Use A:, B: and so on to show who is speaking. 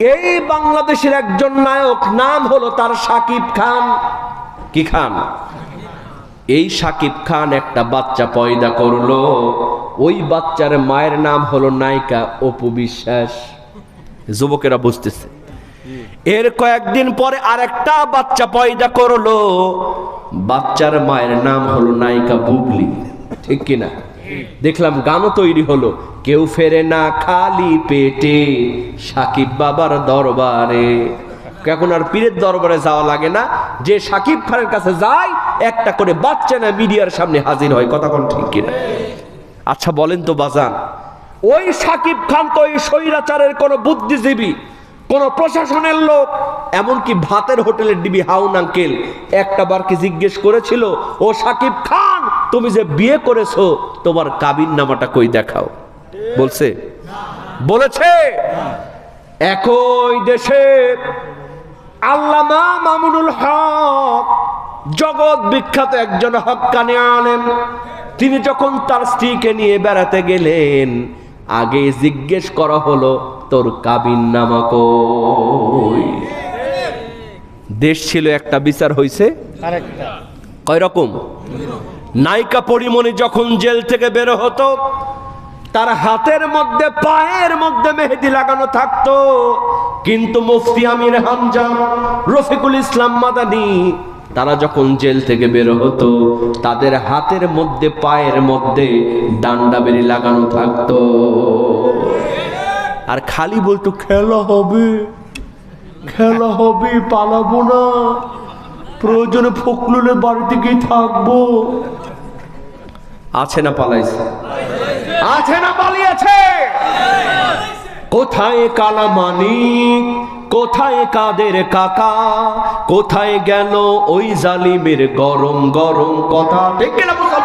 A: এই বাংলাদেশের একজন নায়ক, নাম হলো তার সাকিব খান। কি খান? এই সাকিব খান একটা বাচ্চা পয়দা করল। ওই বাচ্চার মায়ের নাম হলো নায়িকা অপু বিশ্বাস। যুবকেরা বুঝতেছে। এর কয়েকদিন পরে আরেকটা বাচ্চা পয়দা করল। বাচ্চার মায়ের নাম হলো নায়িকা বুবলি। ঠিক কিনা? দেখলাম গানও তৈরি হলো। কেউ ফেরে না খালি পেটে সাকিব বাবার দরবারে। এখন আর পীরের দরবারে যাওয়া লাগে না। যে সাকিব খানের কাছে যায়, একটা করে বাচ্চা না মিডিয়ার সামনে হাজির হয়। কথা কোন ঠিক কিনা? আচ্ছা বলেন তো বাজান। ওই সাকিব খান তো ওই স্বৈরাচারের কোনো বুদ্ধিজীবী, কোন প্রশাসনের লোক, এমনকি ভাতের হোটেলের ডিবি হাউন আঙ্কেল একটা বার কি জিজ্ঞেস করেছিল, ও সাকিব খান, তুমি যে বিয়ে করেছ, তোমার কাবিন নামাটা কই দেখাও? বলছে। বলেছে একই দেশে আল্লামা মামুনুল হক জগৎ বিখ্যাত একজন হক্কানি আলেম। তিনি যখন তার স্ত্রীকে নিয়ে বেড়াতে গেলেন আগে জিজ্ঞেস করা হলো তোর কাবিন নামা কই? দেশ ছিল একটা বিচার হইছে?
B: আরেকটা।
A: কয় রকম নায়িকা পরিমণি যখন জেল থেকে বের হতো তার হাতের মধ্যে, পায়ের মধ্যে মেহেদি লাগানো থাকতো। কিন্তু মুফতি আমির হামজা রফিকুল ইসলাম মাদানি, তারা যখন জেল থেকে বের হতো, তাদের হাতের মধ্যে, পায়ের মধ্যে ডান্ডা বেরি লাগানো থাকতো। আর খালি বলতো, খেলা হবে খেলা হবে, পালাবো না। প্রয়োজনে ফখরুলের বাড়িতে গিয়ে থাকব। আছে না পালাইছে? আছে না পালিয়েছে? কোথায় কালা মানিক কোথায় কাদের কাকা? কোথায় গেল ওই জালিমের গরম গরম কথা? ঠিক না? মুসলমান